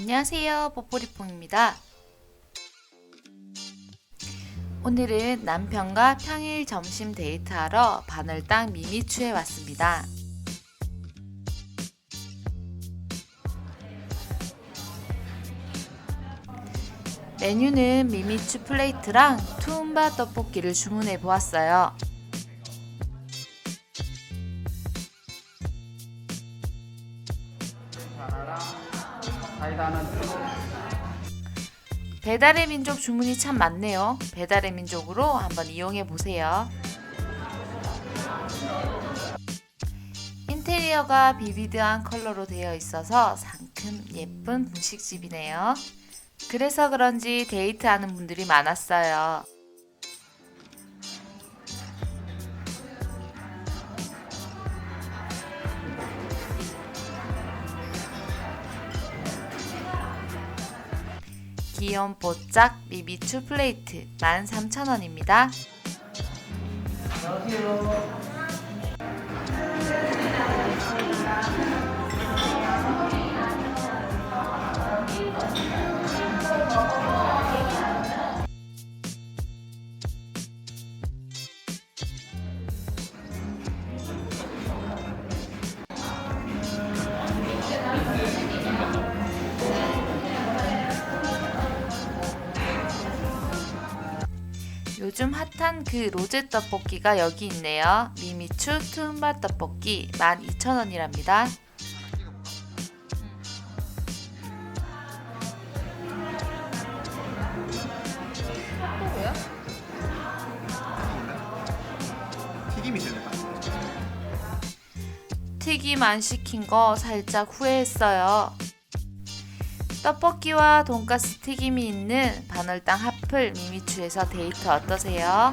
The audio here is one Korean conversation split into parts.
안녕하세요. 뽀뽀리퐁입니다. 오늘은 남편과 평일 점심 데이트하러 바늘땅 미미추에 왔습니다. 메뉴는 미미추 플레이트랑 투움바 떡볶이를 주문해 보았어요. 사이다 배달의 민족 주문이 참 많네요. 배달의 민족으로 한번 이용해 보세요. 인테리어가 비비드한 컬러로 되어 있어서 상큼 예쁜 분식집이네요. 그래서 그런지 데이트하는 분들이 많았어요. 귀여운 보짝 미비추 플레이트 13,000원입니다. 안녕하세요 요즘 핫한 그 로제 떡볶이가 여기 있네요. 미미추 투움바 떡볶이 12,000원이랍니다. 튀김이 들어가 튀김 안 시킨 거 살짝 후회했어요. 떡볶이와 돈가스 튀김이 있는 바늘땅 핫플 미미추에서 데이트 어떠세요?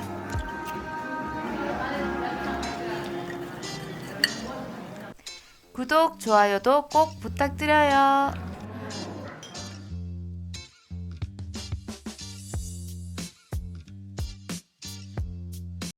구독, 좋아요도 꼭 부탁드려요.